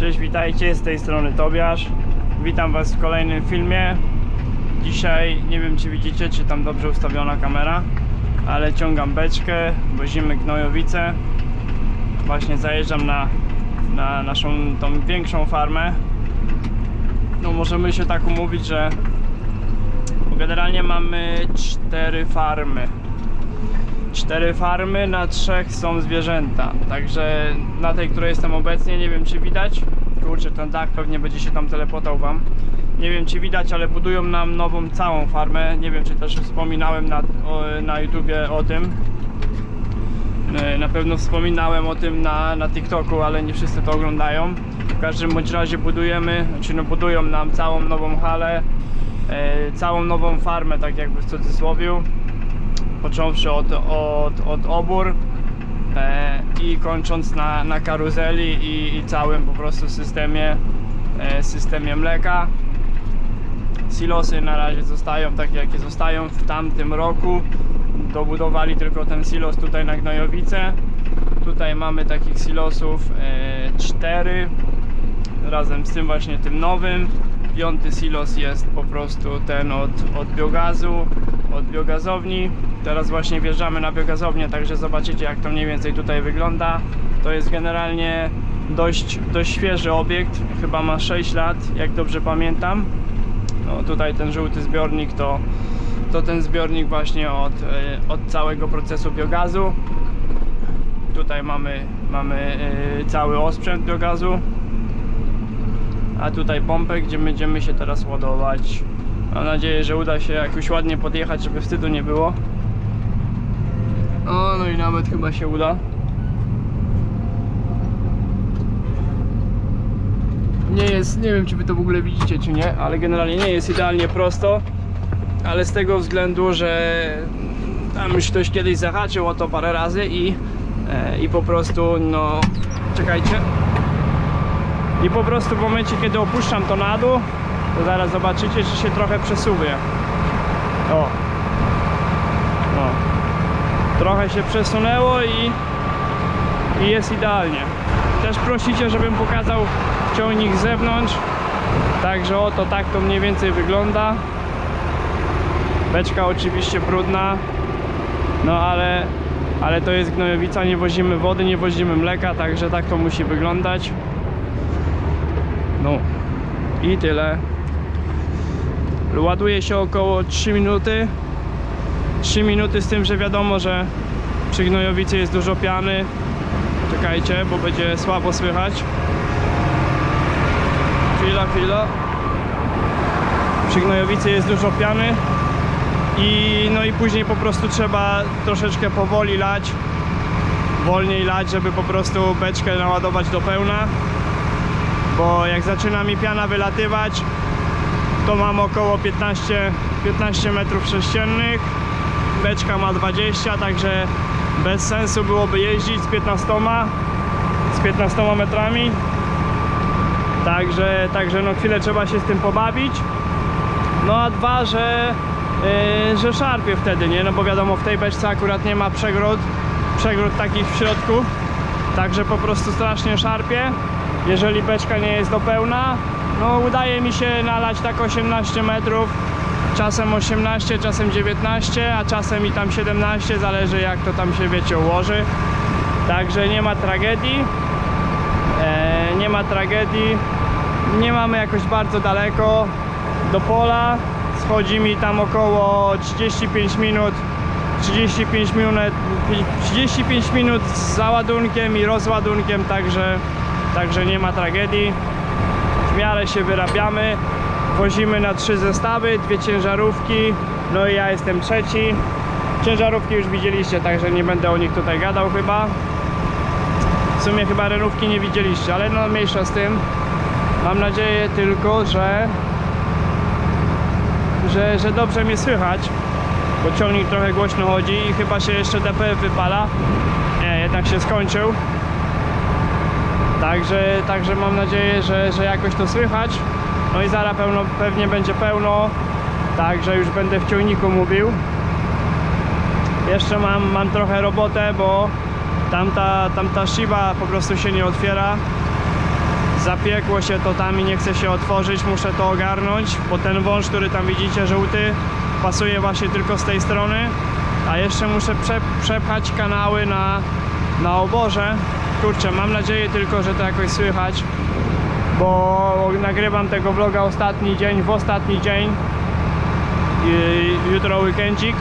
Cześć, witajcie, z tej strony Tobiasz. Witam Was w kolejnym filmie. Dzisiaj, nie wiem czy widzicie, czy tam dobrze ustawiona kamera, ale ciągam beczkę, wozimy gnojowice. Właśnie zajeżdżam na, na naszą tą większą farmę. No możemy się tak umówić, że generalnie mamy cztery farmy. Cztery farmy, na trzech są zwierzęta. Także na tej, której jestem obecnie, nie wiem czy widać. Kurczę, ten dach pewnie będzie się tam telepotał wam. Nie wiem czy widać, ale budują nam nową całą farmę. Nie wiem czy też wspominałem na, o, na YouTubie o tym. E, Na pewno wspominałem o tym na, na TikToku, ale nie wszyscy to oglądają. W każdym bądź razie budujemy, znaczy no budują nam całą nową halę, e, całą nową farmę, tak jakby w cudzysłowiu począwszy od, od, od obór e, i kończąc na, na karuzeli i, i całym po prostu systemie, e, systemie mleka. Silosy na razie zostają takie jakie zostają w tamtym roku. Dobudowali tylko ten silos tutaj na Gnojowice. Tutaj mamy takich silosów e, cztery razem z tym właśnie tym nowym. Piąty silos jest po prostu ten od, od biogazu, od biogazowni. Teraz właśnie wjeżdżamy na biogazownię, także zobaczycie jak to mniej więcej tutaj wygląda. To jest generalnie dość, dość świeży obiekt, chyba ma 6 lat, jak dobrze pamiętam. No, tutaj ten żółty zbiornik to, to ten zbiornik właśnie od, e, od całego procesu biogazu. Tutaj mamy, mamy e, cały osprzęt biogazu a tutaj pompę, gdzie będziemy się teraz ładować. Mam nadzieję, że uda się jakoś ładnie podjechać, żeby wstydu nie było. O, no i nawet chyba się uda. Nie jest, nie wiem czy wy to w ogóle widzicie czy nie, ale generalnie nie jest idealnie prosto. Ale z tego względu, że tam już ktoś kiedyś zahaczył o to parę razy i, e, i po prostu no czekajcie. I po prostu w momencie, kiedy opuszczam to na dół, to zaraz zobaczycie, że się trochę przesuwie. O. Trochę się przesunęło i, i jest idealnie. Też prosicie, żebym pokazał ciągnik z zewnątrz. Także oto tak to mniej więcej wygląda. Beczka oczywiście brudna. No ale, ale to jest gnojowica, nie wozimy wody, nie wozimy mleka, także tak to musi wyglądać. I tyle. Ładuje się około 3 minuty. 3 minuty z tym, że wiadomo, że przy gnojowicy jest dużo piany. Czekajcie, bo będzie słabo słychać. Chwila, chwila. Przy gnojowicy jest dużo piany. I no i później po prostu trzeba troszeczkę powoli lać. Wolniej lać, żeby po prostu beczkę naładować do pełna bo jak zaczyna mi piana wylatywać to mam około 15, 15 metrów sześciennych. Beczka ma 20 także bez sensu byłoby jeździć z 15 z 15 metrami. Także, także no chwilę trzeba się z tym pobawić. No a dwa, że yy, że szarpie wtedy, nie? No bo wiadomo w tej beczce akurat nie ma przegród przegród takich w środku. Także po prostu strasznie szarpie jeżeli beczka nie jest do pełna no udaje mi się nalać tak 18 metrów czasem 18, czasem 19 a czasem i tam 17 zależy jak to tam się wiecie ułoży. Także nie ma tragedii. E, nie ma tragedii. Nie mamy jakoś bardzo daleko do pola. Schodzi mi tam około 35 minut 35 minut 35 minut z załadunkiem i rozładunkiem także także nie ma tragedii. W miarę się wyrabiamy. Wozimy na trzy zestawy, dwie ciężarówki, no i ja jestem trzeci. Ciężarówki już widzieliście, także nie będę o nich tutaj gadał chyba. W sumie chyba renówki nie widzieliście, ale no mniejsza z tym. Mam nadzieję tylko, że, że, że dobrze mnie słychać, bo ciągnik trochę głośno chodzi i chyba się jeszcze DPF wypala. Nie, jednak się skończył. Także, także mam nadzieję, że, że jakoś to słychać. No i zaraz pełno, pewnie będzie pełno, także już będę w ciągniku mówił. Jeszcze mam, mam trochę robotę, bo tamta, tamta szyba po prostu się nie otwiera. zapiekło się to tam i nie chce się otworzyć, muszę to ogarnąć, bo ten wąż, który tam widzicie, żółty, pasuje właśnie tylko z tej strony, a jeszcze muszę prze, przepchać kanały na, na oborze. Kurczę, mam nadzieję tylko, że to jakoś słychać, bo nagrywam tego vloga ostatni dzień, w ostatni dzień, I jutro weekendzik,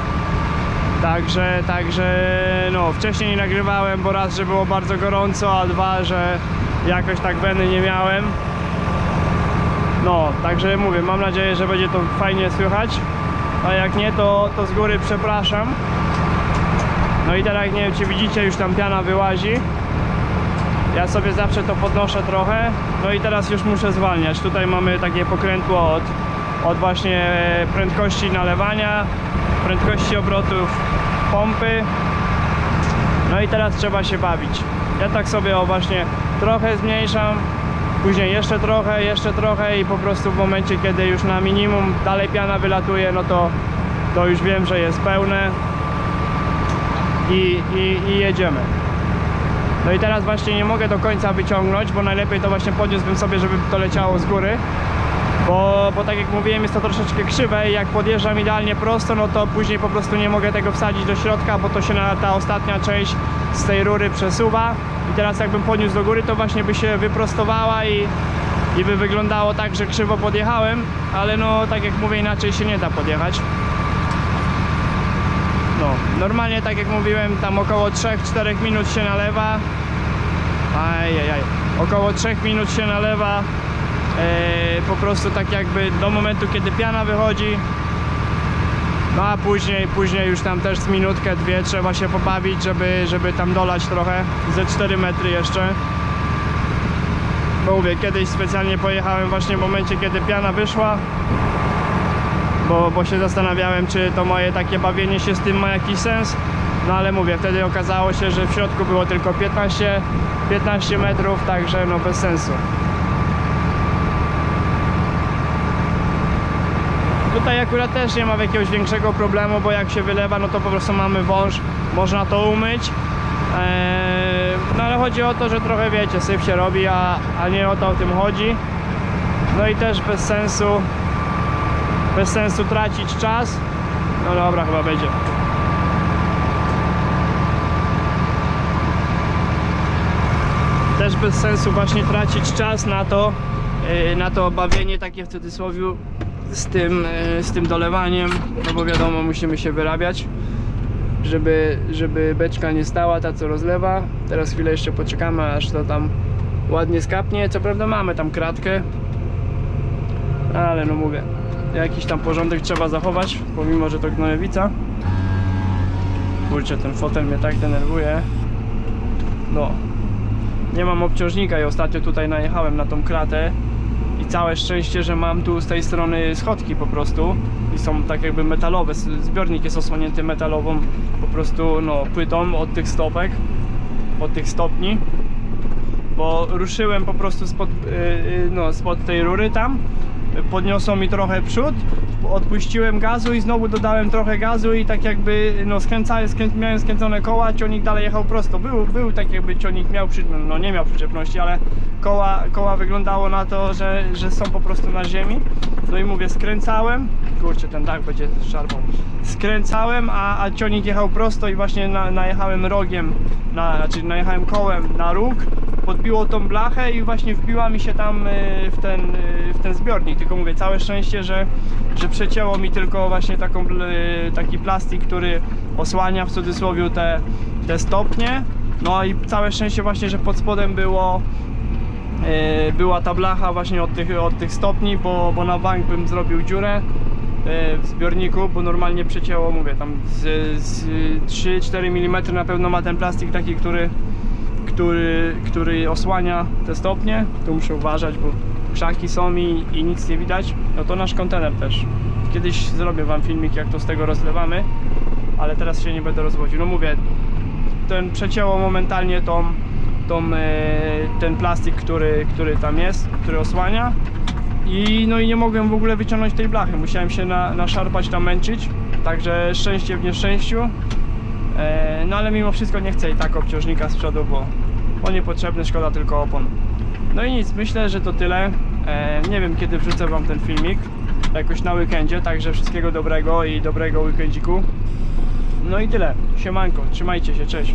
Także, także no wcześniej nie nagrywałem, bo raz, że było bardzo gorąco, a dwa, że jakoś tak weny nie miałem. No, także mówię, mam nadzieję, że będzie to fajnie słychać. A jak nie, to, to z góry przepraszam. No i teraz nie wiem, czy widzicie, już tam piana wyłazi. Ja sobie zawsze to podnoszę trochę. No i teraz już muszę zwalniać. Tutaj mamy takie pokrętło od, od właśnie prędkości nalewania, prędkości obrotów pompy. No i teraz trzeba się bawić. Ja tak sobie o właśnie trochę zmniejszam, później jeszcze trochę, jeszcze trochę i po prostu w momencie, kiedy już na minimum dalej piana wylatuje, no to, to już wiem, że jest pełne i, i, i jedziemy. No i teraz właśnie nie mogę do końca wyciągnąć, bo najlepiej to właśnie podniósłbym sobie, żeby to leciało z góry. Bo, bo tak jak mówiłem, jest to troszeczkę krzywe i jak podjeżdżam idealnie prosto, no to później po prostu nie mogę tego wsadzić do środka, bo to się na ta ostatnia część z tej rury przesuwa. I teraz jakbym podniósł do góry, to właśnie by się wyprostowała i, i by wyglądało tak, że krzywo podjechałem, ale no tak jak mówię, inaczej się nie da podjechać. No, normalnie tak jak mówiłem, tam około 3-4 minut się nalewa. Ajajaj, około 3 minut się nalewa. E, po prostu tak jakby do momentu, kiedy piana wychodzi. No a później, później już tam też z minutkę, dwie trzeba się pobawić, żeby, żeby tam dolać trochę, ze 4 metry jeszcze. Bo mówię, kiedyś specjalnie pojechałem właśnie w momencie, kiedy piana wyszła, bo, bo się zastanawiałem, czy to moje takie bawienie się z tym ma jakiś sens. No ale mówię, wtedy okazało się, że w środku było tylko 15, 15 metrów, także no bez sensu. Tutaj akurat też nie ma jakiegoś większego problemu, bo jak się wylewa, no to po prostu mamy wąż, można to umyć. Eee, no ale chodzi o to, że trochę wiecie, syf się robi, a, a nie o to o tym chodzi. No i też bez sensu, bez sensu tracić czas. No dobra, chyba będzie. Też bez sensu właśnie tracić czas na to, yy, na to bawienie takie w cudzysłowie z tym, yy, z tym dolewaniem, no bo wiadomo, musimy się wyrabiać, żeby, żeby beczka nie stała, ta co rozlewa. Teraz chwilę jeszcze poczekamy, aż to tam ładnie skapnie. Co prawda mamy tam kratkę, ale no mówię, jakiś tam porządek trzeba zachować, pomimo, że to gnojowica. Kurczę, ten fotel mnie tak denerwuje. No, nie mam obciążnika i ostatnio tutaj najechałem na tą kratę. I całe szczęście, że mam tu z tej strony schodki po prostu. I są tak jakby metalowe, zbiornik jest osłonięty metalową po prostu no płytą od tych stopek, od tych stopni. Bo ruszyłem po prostu spod, yy, no, spod tej rury tam podniosło mi trochę przód odpuściłem gazu i znowu dodałem trochę gazu i tak jakby no skręcałem, skręc, miałem skręcone koła, ciągnik dalej jechał prosto. Był, był tak jakby ciągnik miał przy, no nie miał przyczepności, ale koła, koła wyglądało na to, że, że są po prostu na ziemi. No i mówię skręcałem. Kurczę ten dach będzie szarpał skręcałem, a, a ciągnik jechał prosto i właśnie na, najechałem rogiem na, znaczy najechałem kołem na róg podbiło tą blachę i właśnie wbiła mi się tam y, w ten, y, w ten zbiornik. Tylko mówię, całe szczęście, że, że przecięło mi tylko właśnie taką, y, taki plastik, który osłania w cudzysłowie te, te stopnie. No i całe szczęście właśnie, że pod spodem było była ta blacha właśnie od tych, od tych stopni, bo, bo na bank bym zrobił dziurę w zbiorniku, bo normalnie przecięło, mówię, tam z, z 3-4 mm na pewno ma ten plastik taki, który który, który osłania te stopnie. Tu muszę uważać, bo krzaki są i, i nic nie widać. No to nasz kontener też. Kiedyś zrobię wam filmik, jak to z tego rozlewamy, ale teraz się nie będę rozwodził. No mówię, ten przecięło momentalnie tą, tą, e, ten plastik, który, który tam jest, który osłania. I, no i nie mogłem w ogóle wyciągnąć tej blachy. Musiałem się na, naszarpać, męczyć. Także szczęście w nieszczęściu. E, No ale mimo wszystko nie chcę i tak obciążnika z przodu, bo on niepotrzebny, szkoda tylko opon. No i nic, myślę, że to tyle. E, nie wiem kiedy wrzucę wam ten filmik. Jakoś na weekendzie, także wszystkiego dobrego i dobrego weekendziku. No i tyle. Siemanko, trzymajcie się, cześć.